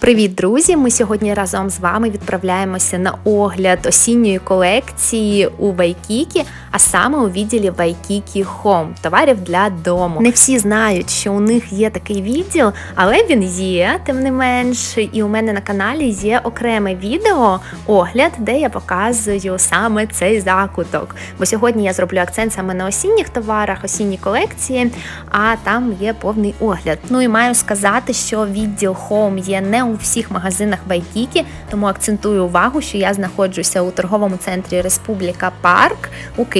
Привіт, друзі! Ми сьогодні разом з вами відправляємося на огляд осінньої колекції у Вайкікі, а саме у відділі Вайкікі Home товарів для дому. Не всі знають, що у них є такий відділ, але він є, тим не менш. І у мене на каналі є окреме відео огляд, де я показую саме цей закуток. Бо сьогодні я зроблю акцент саме на осінніх товарах, осінній колекції, а там є повний огляд. Ну і маю сказати, що відділ Home є не у всіх магазинах Вайкікі, тому акцентую увагу, що я знаходжуся у торговому центрі Республіка Парк у Києві.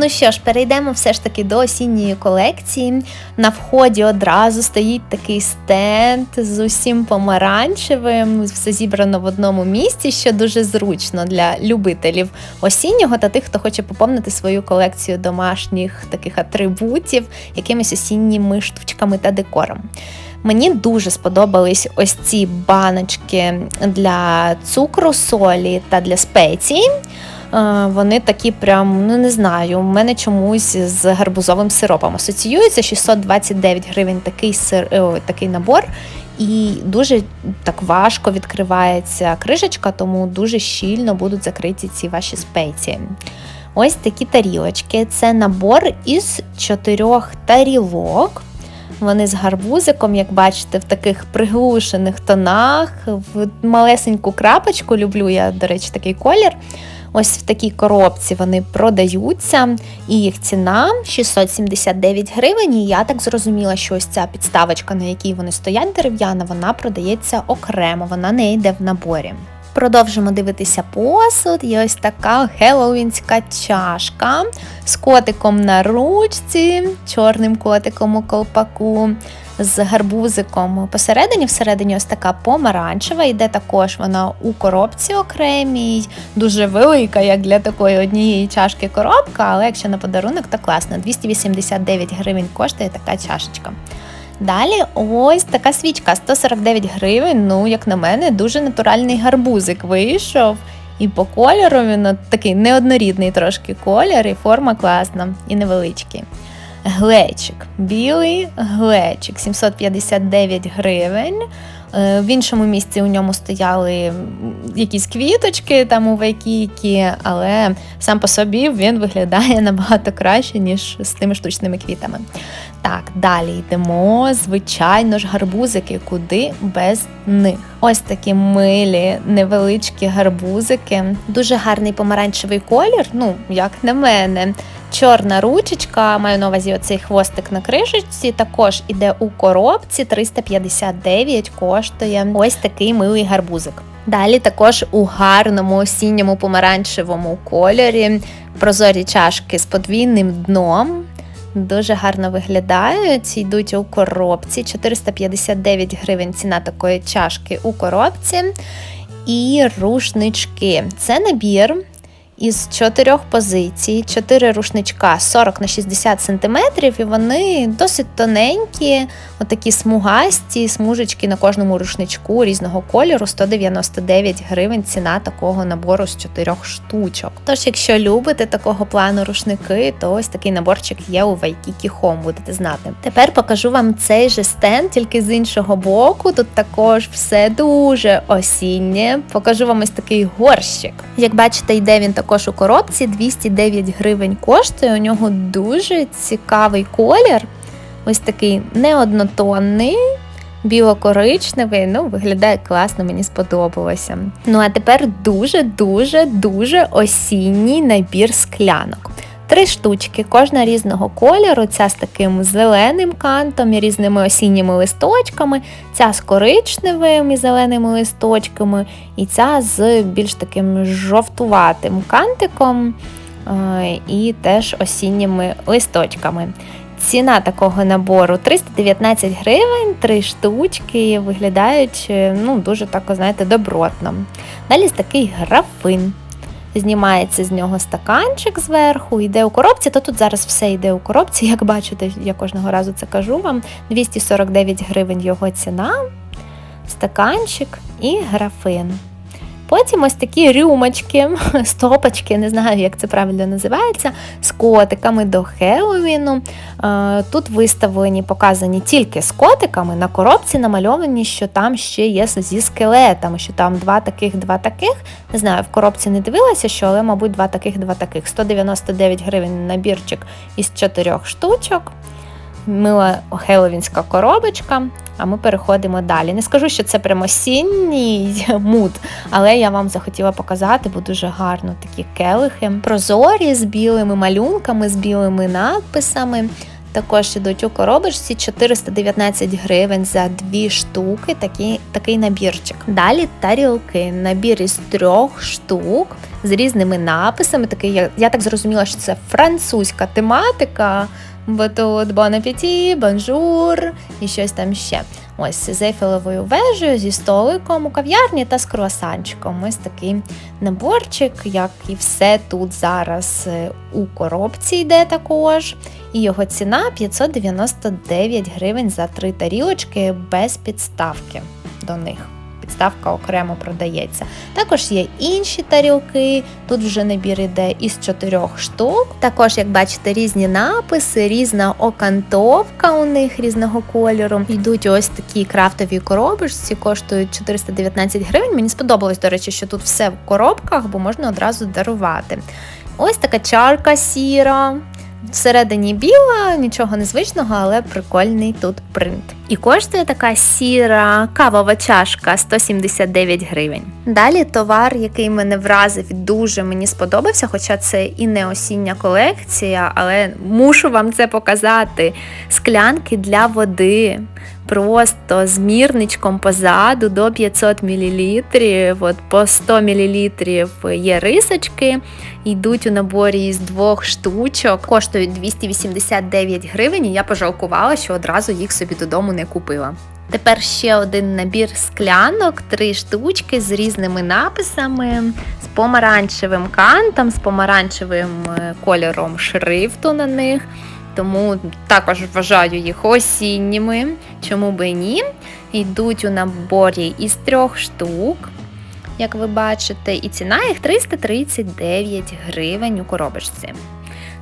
Ну що ж, перейдемо все ж таки до осінньої колекції. На вході одразу стоїть такий стенд з усім помаранчевим, все зібрано в одному місці, що дуже зручно для любителів осіннього та тих, хто хоче поповнити свою колекцію домашніх таких атрибутів, якимись осінніми штучками та декором. Мені дуже сподобались ось ці баночки для цукру, солі та для спецій. Е, вони такі, прям, ну не знаю, у мене чомусь з гарбузовим сиропом асоціюється 629 гривень такий сир, о, такий набор. І дуже так важко відкривається кришечка, тому дуже щільно будуть закриті ці ваші спеції. Ось такі тарілочки. Це набор із чотирьох тарілок. Вони з гарбузиком, як бачите, в таких приглушених тонах, в малесеньку крапочку. Люблю я, до речі, такий колір. Ось в такій коробці вони продаються, і їх ціна 679 гривень. І я так зрозуміла, що ось ця підставочка, на якій вони стоять дерев'яна, вона продається окремо, вона не йде в наборі. Продовжимо дивитися посуд. Є ось така хеллоуінська чашка з котиком на ручці, чорним котиком у колпаку, з гарбузиком посередині, всередині ось така помаранчева, йде також вона у коробці окремій, дуже велика, як для такої однієї чашки коробка, але якщо на подарунок, то класно. 289 гривень коштує така чашечка. Далі ось така свічка 149 гривень. Ну, як на мене, дуже натуральний гарбузик вийшов. І по кольору він такий неоднорідний трошки колір, і форма класна і невеличкий. Глечик, білий глечик 759 гривень. Е, в іншому місці у ньому стояли якісь квіточки там у вайкікі, але сам по собі він виглядає набагато краще, ніж з тими штучними квітами. Так, далі йдемо, звичайно ж, гарбузики, куди без них. Ось такі милі, невеличкі гарбузики. Дуже гарний помаранчевий колір, ну, як на мене. Чорна ручечка, маю на увазі оцей хвостик на кришечці, також іде у коробці 359 коштує ось такий милий гарбузик. Далі також у гарному осінньому помаранчевому кольорі прозорі чашки з подвійним дном. Дуже гарно виглядають, йдуть у коробці. 459 гривень ціна такої чашки у коробці. І рушнички. Це набір із чотирьох позицій, чотири рушничка 40 на 60 см, і вони досить тоненькі, отакі смугасті, смужечки на кожному рушничку різного кольору, 199 гривень ціна такого набору з чотирьох штучок. Тож, якщо любите такого плану рушники, то ось такий наборчик є у Waikiki Home, будете знати. Тепер покажу вам цей же стенд, тільки з іншого боку. Тут також все дуже осіннє. Покажу вам ось такий горщик. Як бачите, йде він так також у коробці 209 гривень коштує. У нього дуже цікавий колір. Ось такий неоднотонний, біло-коричневий. Ну, виглядає класно, мені сподобалося. Ну, а тепер дуже-дуже дуже осінній набір склянок. Три штучки, кожна різного кольору, ця з таким зеленим кантом і різними осінніми листочками, ця з коричневими зеленими листочками, і ця з більш таким жовтуватим кантиком е, і теж осінніми листочками. Ціна такого набору 319 гривень, три штучки, виглядають е, ну, дуже так, знаєте, добротно. Далі такий графин знімається з нього стаканчик зверху, йде у коробці, то тут зараз все йде у коробці, як бачите, я кожного разу це кажу вам. 249 гривень його ціна, стаканчик і графин. Потім ось такі рюмочки, стопочки, не знаю, як це правильно називається, з котиками до Хеллоуіну. Е, Тут виставлені, показані тільки з котиками. На коробці намальовані, що там ще є зі скелетами, що там два таких, два таких. Не знаю, в коробці не дивилася, що, але, мабуть, два таких, два таких. 199 гривень набірчик із чотирьох штучок. Мила хеловінська коробочка, а ми переходимо далі. Не скажу, що це прям осінній муд, але я вам захотіла показати, бо дуже гарно такі келихи. Прозорі з білими малюнками, з білими надписами. Також ідуть у коробочці 419 гривень за дві штуки, такий, такий набірчик. Далі тарілки, набір із трьох штук з різними написами. Такий, я, я так зрозуміла, що це французька тематика. Бо тут appetit, bonjour і щось там ще. Ось з ейфелевою вежею, зі столиком у кав'ярні та з круасанчиком. Ось такий наборчик, як і все тут зараз е, у коробці йде також. І його ціна 599 гривень за три тарілочки без підставки до них. Підставка окремо продається. Також є інші тарілки. Тут вже набір іде із чотирьох штук. Також, як бачите, різні написи, різна окантовка у них різного кольору. Йдуть ось такі крафтові коробочці, коштують 419 гривень. Мені сподобалось, до речі, що тут все в коробках, бо можна одразу дарувати. Ось така чарка сіра. Всередині біла, нічого незвичного, але прикольний тут принт. І коштує така сіра кавова чашка 179 гривень. Далі товар, який мене вразив дуже мені сподобався, хоча це і не осіння колекція, але мушу вам це показати. Склянки для води. Просто з мірничком позаду до 500 мл, от по 100 мл є рисочки, йдуть у наборі із двох штучок, коштують 289 гривень, і я пожалкувала, що одразу їх собі додому не купила. Тепер ще один набір склянок, три штучки з різними написами, з помаранчевим кантом, з помаранчевим е, кольором шрифту на них. Тому також вважаю їх осінніми, чому би ні. Йдуть у наборі із трьох штук, як ви бачите, і ціна їх 339 гривень у коробочці.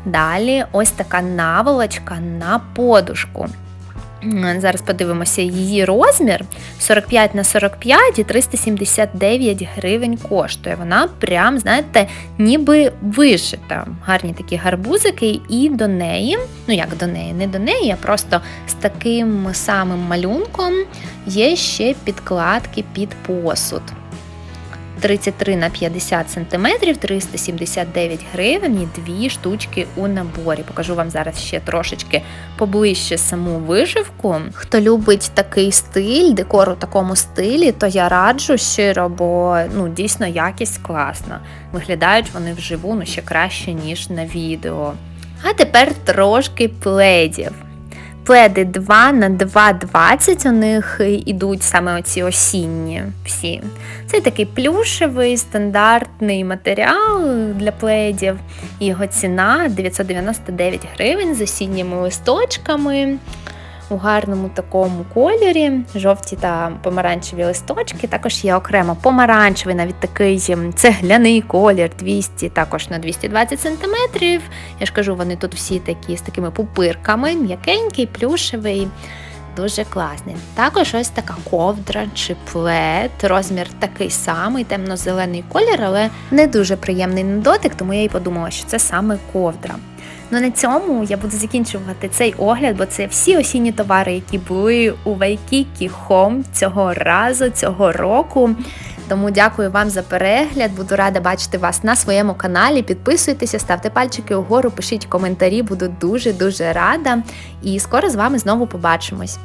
Далі ось така наволочка на подушку. Зараз подивимося її розмір 45 на 45 і 379 гривень коштує. Вона прям, знаєте, ніби вишита. Гарні такі гарбузики, і до неї, ну як до неї, не до неї, а просто з таким самим малюнком є ще підкладки під посуд. 33 на 50 см, 379 гривень і дві штучки у наборі. Покажу вам зараз ще трошечки поближче саму вишивку. Хто любить такий стиль, декор у такому стилі, то я раджу щиро, бо ну, дійсно якість класна. Виглядають вони вживу ну, ще краще, ніж на відео. А тепер трошки пледів. Пледи 2 на 2,20 у них ідуть саме оці осінні всі. Це такий плюшевий стандартний матеріал для пледів. Його ціна 999 гривень з осінніми листочками. У гарному такому кольорі, жовті та помаранчеві листочки. Також є окремо помаранчевий, навіть такий цегляний колір 200, також на 220 см. Я ж кажу, вони тут всі такі з такими пупирками, м'якенький, плюшевий. Дуже класний. Також ось така ковдра чи плед, розмір такий самий, темно-зелений колір, але не дуже приємний на дотик, тому я й подумала, що це саме ковдра. Ну на цьому я буду закінчувати цей огляд, бо це всі осінні товари, які були у Вайкікі Home цього разу, цього року. Тому дякую вам за перегляд. Буду рада бачити вас на своєму каналі. Підписуйтеся, ставте пальчики угору, пишіть коментарі, буду дуже-дуже рада. І скоро з вами знову побачимось.